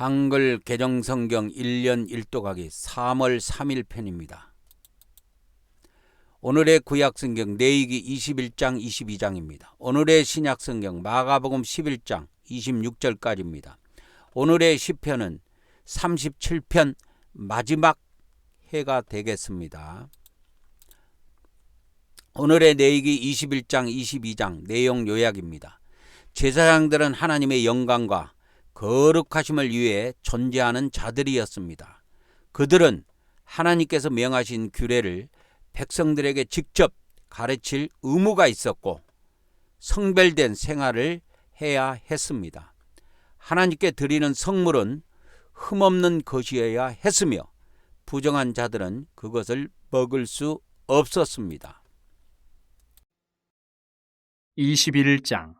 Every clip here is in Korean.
한글 개정 성경 1년 1독하기 3월 3일 편입니다. 오늘의 구약 성경 레이기 21장 22장입니다. 오늘의 신약 성경 마가복음 11장 26절까지입니다. 오늘의 시편은 37편 마지막 해가 되겠습니다. 오늘의 레이기 21장 22장 내용 요약입니다. 제사장들은 하나님의 영광과 거룩하심을 위해 존재하는 자들이었습니다. 그들은 하나님께서 명하신 규례를 백성들에게 직접 가르칠 의무가 있었고 성별된 생활을 해야 했습니다. 하나님께 드리는 성물은 흠없는 것이어야 했으며 부정한 자들은 그것을 먹을 수 없었습니다. 21장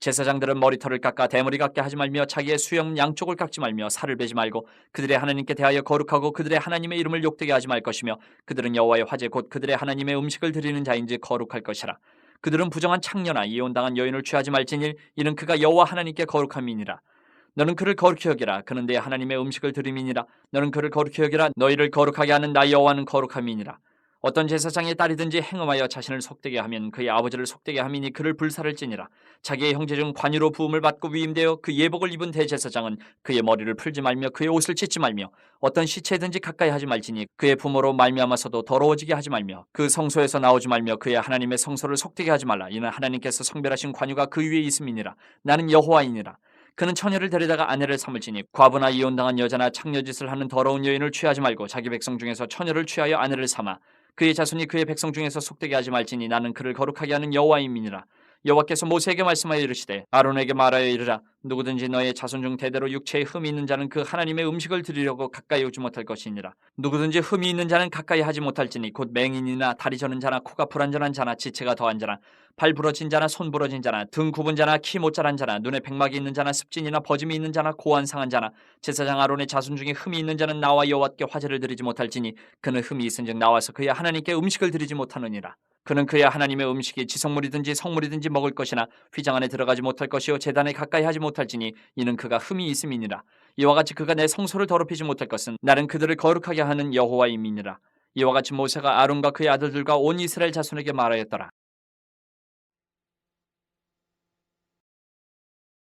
제사장들은 머리털을 깎아 대머리 같게 하지 말며 자기의 수염 양쪽을 깎지 말며 살을 베지 말고 그들의 하나님께 대하여 거룩하고 그들의 하나님의 이름을 욕되게 하지 말 것이며 그들은 여호와의 화제 곧 그들의 하나님의 음식을 드리는 자인지 거룩할 것이라. 그들은 부정한 창녀나 이혼당한 여인을 취하지 말지니 이는 그가 여호와 하나님께 거룩함이니라. 너는 그를 거룩히 여기라. 그는 내 하나님의 음식을 드림이니라. 너는 그를 거룩히 여기라. 너희를 거룩하게 하는 나 여호와는 거룩함이니라 어떤 제사장의 딸이든지 행음하여 자신을 속되게 하면 그의 아버지를 속되게 함이니 그를 불살을지니라. 자기의 형제 중 관유로 부음을 받고 위임되어 그 예복을 입은 대제사장은 그의 머리를 풀지 말며 그의 옷을 찢지 말며 어떤 시체든지 가까이 하지 말지니 그의 부모로 말미암아서도 더러워지게 하지 말며 그 성소에서 나오지 말며 그의 하나님의 성소를 속되게 하지 말라. 이는 하나님께서 성별하신 관유가 그 위에 있음이니라. 나는 여호와이니라. 그는 처녀를 데려다가 아내를 삼을지니 과부나 이혼당한 여자나 창녀짓을 하는 더러운 여인을 취하지 말고 자기 백성 중에서 처녀를 취하여 아내를 삼아 그의 자손이 그의 백성 중에서 속되게 하지 말지니 나는 그를 거룩하게 하는 여호와임이니라. 여호와께서 모세에게 말씀하여 이르시되 아론에게 말하여 이르라. 누구든지 너의 자손 중 대대로 육체에 흠이 있는 자는 그 하나님의 음식을 드리려고 가까이 오지 못할 것이니라. 누구든지 흠이 있는 자는 가까이 하지 못할지니 곧 맹인이나 다리 저는 자나 코가 불안전한 자나 지체가 더한 자나 발 부러진 자나 손 부러진 자나 등 굽은 자나 키 못 자란 자나 눈에 백막이 있는 자나 습진이나 버짐이 있는 자나 고안 상한 자나 제사장 아론의 자손 중에 흠이 있는 자는 나와 여호와께 화제를 드리지 못할지니 그는 흠이 있은즉 나와서 그의 하나님께 음식을 드리지 못하느니라. 그는 그의 하나님의 음식이 지성물이든지 성물이든지 먹을 것이나 휘장 안에 들어가지 못할 것이요 재단에 가까이 하지 못할지니 이는 그가 흠이 있음이니라. 이와 같이 그가 내 성소를 더럽히지 못할 것은 나는 그들을 거룩하게 하는 여호와임이니라. 이와 같이 모세가 아론과 그의 아들들과 온 이스라엘 자손에게 말하였더라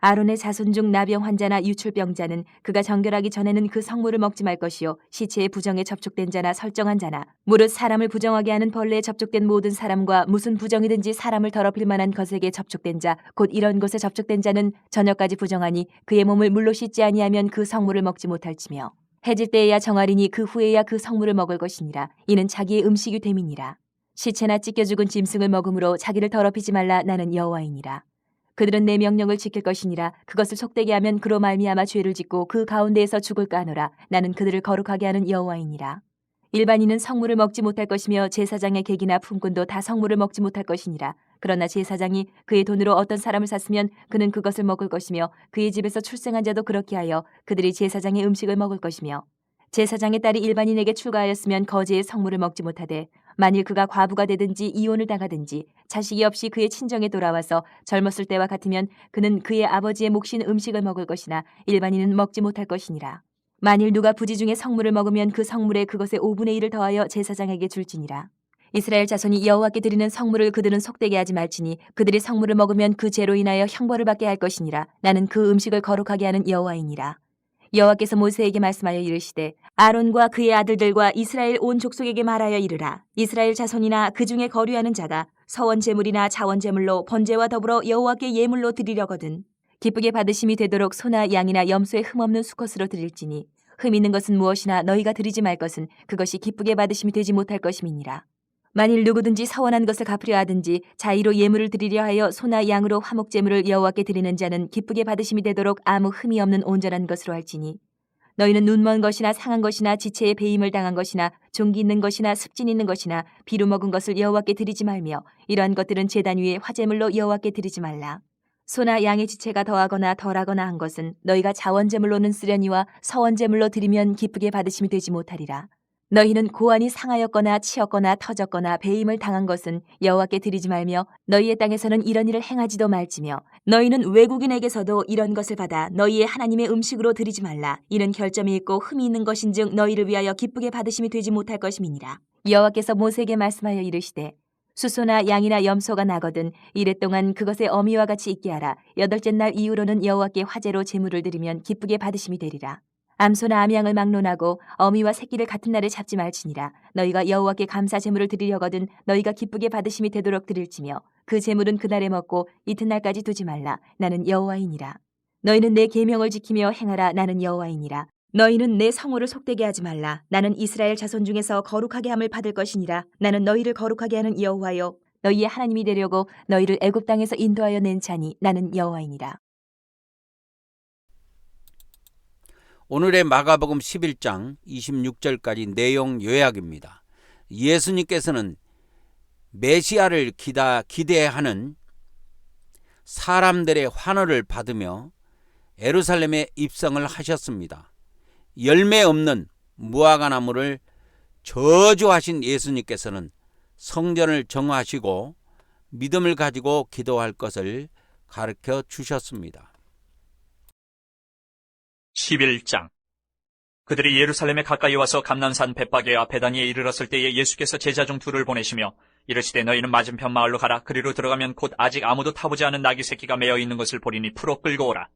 아론의 자손 중 나병 환자나 유출병자는 그가 정결하기 전에는 그 성물을 먹지 말 것이요. 시체의 부정에 접촉된 자나 설정한 자나 무릇 사람을 부정하게 하는 벌레에 접촉된 모든 사람과 무슨 부정이든지 사람을 더럽힐 만한 것에게 접촉된 자 곧 이런 곳에 접촉된 자는 저녁까지 부정하니 그의 몸을 물로 씻지 아니하면 그 성물을 먹지 못할지며 해질 때에야 정하리니 그 후에야 그 성물을 먹을 것이니라. 이는 자기의 음식이 됨이니라. 시체나 찢겨 죽은 짐승을 먹음으로 자기를 더럽히지 말라. 나는 여호와이니라 그들은 내 명령을 지킬 것이니라. 그것을 속되게 하면 그로 말미암아 죄를 짓고 그 가운데에서 죽을까 하노라. 나는 그들을 거룩하게 하는 여호와이니라. 일반인은 성물을 먹지 못할 것이며 제사장의 객이나 품꾼도 다 성물을 먹지 못할 것이니라. 그러나 제사장이 그의 돈으로 어떤 사람을 샀으면 그는 그것을 먹을 것이며 그의 집에서 출생한 자도 그렇게 하여 그들이 제사장의 음식을 먹을 것이며 제사장의 딸이 일반인에게 출가하였으면 거제의 성물을 먹지 못하되 만일 그가 과부가 되든지 이혼을 당하든지 자식이 없이 그의 친정에 돌아와서 젊었을 때와 같으면 그는 그의 아버지의 몫인 음식을 먹을 것이나 일반인은 먹지 못할 것이니라. 만일 누가 부지 중에 성물을 먹으면 그 성물에 그것의 5분의 1을 더하여 제사장에게 줄지니라. 이스라엘 자손이 여호와께 드리는 성물을 그들은 속되게 하지 말지니 그들이 성물을 먹으면 그 죄로 인하여 형벌을 받게 할 것이니라. 나는 그 음식을 거룩하게 하는 여호와이니라. 여호와께서 모세에게 말씀하여 이르시되 아론과 그의 아들들과 이스라엘 온 족속에게 말하여 이르라 이스라엘 자손이나 그 중에 거류하는 자가 서원 제물이나 자원 제물로 번제와 더불어 여호와께 예물로 드리려거든 기쁘게 받으심이 되도록 소나 양이나 염소의 흠없는 수컷으로 드릴지니 흠 있는 것은 무엇이나 너희가 드리지 말 것은 그것이 기쁘게 받으심이 되지 못할 것임이니라. 만일 누구든지 서원한 것을 갚으려 하든지 자의로 예물을 드리려 하여 소나 양으로 화목 제물을 여호와께 드리는 자는 기쁘게 받으심이 되도록 아무 흠이 없는 온전한 것으로 할지니 너희는 눈먼 것이나 상한 것이나 지체에 배임을 당한 것이나 종기 있는 것이나 습진 있는 것이나 비루 먹은 것을 여호와께 드리지 말며 이러한 것들은 제단 위에 화제물로 여호와께 드리지 말라. 소나 양의 지체가 더하거나 덜하거나 한 것은 너희가 자원제물로는 쓰려니와 서원제물로 드리면 기쁘게 받으심이 되지 못하리라. 너희는 고안이 상하였거나 치였거나 터졌거나 배임을 당한 것은 여호와께 드리지 말며 너희의 땅에서는 이런 일을 행하지도 말지며 너희는 외국인에게서도 이런 것을 받아 너희의 하나님의 음식으로 드리지 말라. 이는 결점이 있고 흠이 있는 것인즉 너희를 위하여 기쁘게 받으심이 되지 못할 것임이니라. 여호와께서 모세에게 말씀하여 이르시되 수소나 양이나 염소가 나거든 이래 동안 그것의 어미와 같이 있게 하라. 여덟째 날 이후로는 여호와께 화제로 제물을 드리면 기쁘게 받으심이 되리라 암소나 암양을 막론하고 어미와 새끼를 같은 날에 잡지 말지니라. 너희가 여호와께 감사 제물을 드리려거든 너희가 기쁘게 받으심이 되도록 드릴지며 그 제물은 그날에 먹고 이튿날까지 두지 말라. 나는 여호와이니라. 너희는 내 계명을 지키며 행하라. 나는 여호와이니라. 너희는 내 성호를 속되게 하지 말라. 나는 이스라엘 자손 중에서 거룩하게 함을 받을 것이니라. 나는 너희를 거룩하게 하는 여호와요. 너희의 하나님이 되려고 너희를 애굽 땅에서 인도하여 낸 자니 나는 여호와이니라 오늘의 마가복음 11장 26절까지 내용 요약입니다. 예수님께서는 메시아를 기다, 기대하는 사람들의 환호를 받으며 에루살렘에 입성을 하셨습니다. 열매 없는 무화과 나무를 저주하신 예수님께서는 성전을 정화하시고 믿음을 가지고 기도할 것을 가르쳐 주셨습니다. 11장. 그들이 예루살렘에 가까이 와서 감난산 bet박에와 베다니에 이르렀을 때에 예수께서 제자 중 둘을 보내시며 이르시되 너희는 맞은편 마을로 가라. 그리로 들어가면 곧 아직 아무도 타보지 않은 나귀 새끼가 매어 있는 것을 보리니 풀어 끌고 오라.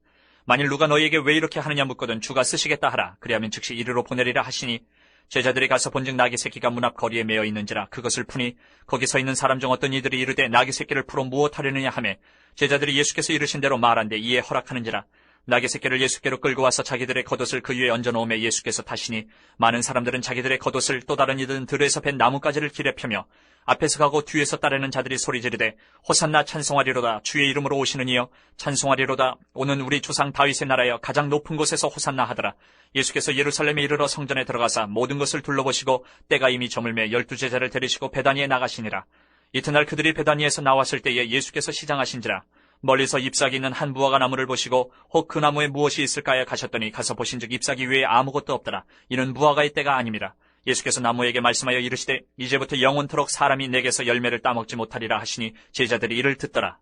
만일 누가 너희에게 왜 이렇게 하느냐 묻거든 주가 쓰시겠다 하라. 그리하면 즉시 이리로 보내리라 하시니 제자들이 가서 본즉 나귀 새끼가 문 앞 거리에 매어 있는지라 그것을 푸니 거기 서 있는 사람 중 어떤 이들이 이르되 나귀 새끼를 풀어 무엇하려느냐 하매 제자들이 예수께서 이르신 대로 말한데 이에 허락하는지라 나귀 새끼를 예수께로 끌고 와서 자기들의 겉옷을 그 위에 얹어놓으며 예수께서 타시니 많은 사람들은 자기들의 겉옷을 또 다른 이들은 들에서 벤 나뭇가지를 길에 펴며 앞에서 가고 뒤에서 따르는 자들이 소리 지르되 호산나 찬송하리로다. 주의 이름으로 오시는 이여 찬송하리로다. 오는 우리 조상 다윗의 나라여 가장 높은 곳에서 호산나 하더라. 예수께서 예루살렘에 이르러 성전에 들어가사 모든 것을 둘러보시고 때가 이미 저물매 열두 제자를 데리시고 베다니에 나가시니라. 이튿날 그들이 베다니에서 나왔을 때에 예수께서 시장하신지라 멀리서 잎사귀 있는 한 무화과 나무를 보시고 혹 그 나무에 무엇이 있을까에 가셨더니 가서 보신즉 잎사귀 위에 아무것도 없더라. 이는 무화과의 때가 아닙니다. 예수께서 나무에게 말씀하여 이르시되 이제부터 영원토록 사람이 내게서 열매를 따먹지 못하리라 하시니 제자들이 이를 듣더라.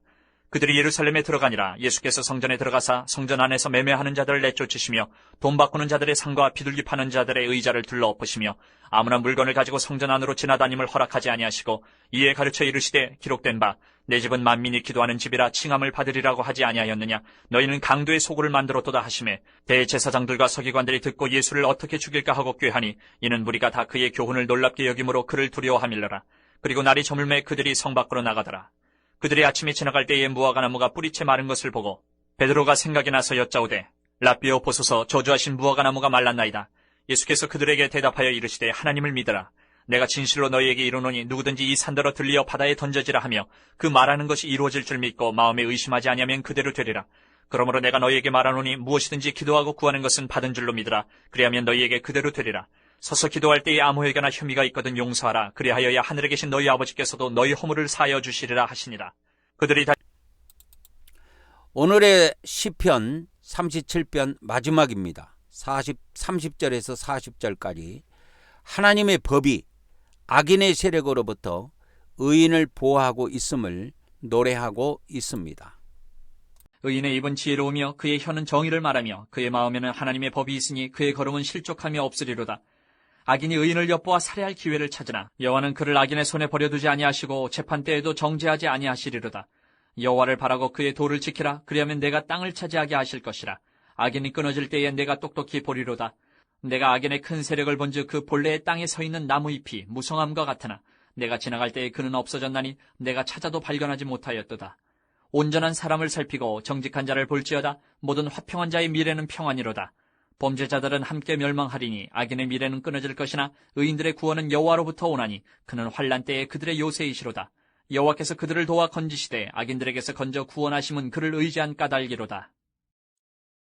그들이 예루살렘에 들어가니라. 예수께서 성전에 들어가사 성전 안에서 매매하는 자들을 내쫓으시며 돈 바꾸는 자들의 상과 비둘기 파는 자들의 의자를 둘러 엎으시며 아무나 물건을 가지고 성전 안으로 지나다님을 허락하지 아니하시고 이에 가르쳐 이르시되 기록된 바 내 집은 만민이 기도하는 집이라 칭함을 받으리라고 하지 아니하였느냐? 너희는 강도의 소굴을 만들었도다 하심에 대제사장들과 서기관들이 듣고 예수를 어떻게 죽일까 하고 꾀하니 이는 무리가 다 그의 교훈을 놀랍게 여김으로 그를 두려워함일러라. 그리고 날이 저물매 그들이 성 밖으로 나가더라 그들이 아침에 지나갈 때에 무화과 나무가 뿌리채 마른 것을 보고 베드로가 생각이 나서 여짜오되 라비오 보소서 저주하신 무화과 나무가 말랐나이다. 예수께서 그들에게 대답하여 이르시되 하나님을 믿어라. 내가 진실로 너희에게 이르노니 누구든지 이 산더러 들리어 바다에 던져지라 하며 그 말하는 것이 이루어질 줄 믿고 마음에 의심하지 아니하면 그대로 되리라. 그러므로 내가 너희에게 말하노니 무엇이든지 기도하고 구하는 것은 받은 줄로 믿으라. 그리하면 너희에게 그대로 되리라. 서서 기도할 때에 아무에게나 혐의가 있거든 용서하라. 그리하여야 하늘에 계신 너희 아버지께서도 너희 허물을 사하여 주시리라 하시니라. 그들이 다 오늘의 시편 37편 마지막입니다. 40, 30절에서 40절까지 하나님의 법이 악인의 세력으로부터 의인을 보호하고 있음을 노래하고 있습니다. 의인의 입은 지혜로우며 그의 혀는 정의를 말하며 그의 마음에는 하나님의 법이 있으니 그의 걸음은 실족하며 없으리로다. 악인이 의인을 엿보아 살해할 기회를 찾으나 여호와는 그를 악인의 손에 버려두지 아니하시고 재판 때에도 정죄하지 아니하시리로다. 여호와를 바라고 그의 도를 지키라. 그리하면 내가 땅을 차지하게 하실 것이라. 악인이 끊어질 때에 내가 똑똑히 보리로다. 내가 악인의 큰 세력을 본즉 그 본래의 땅에 서 있는 나무 잎이 무성함과 같으나 내가 지나갈 때에 그는 없어졌나니 내가 찾아도 발견하지 못하였도다. 온전한 사람을 살피고 정직한 자를 볼지어다 모든 화평한 자의 미래는 평안이로다. 범죄자들은 함께 멸망하리니 악인의 미래는 끊어질 것이나 의인들의 구원은 여호와로부터 오나니 그는 환란 때에 그들의 요새이시로다. 여호와께서 그들을 도와 건지시되 악인들에게서 건져 구원하심은 그를 의지한 까닭이로다.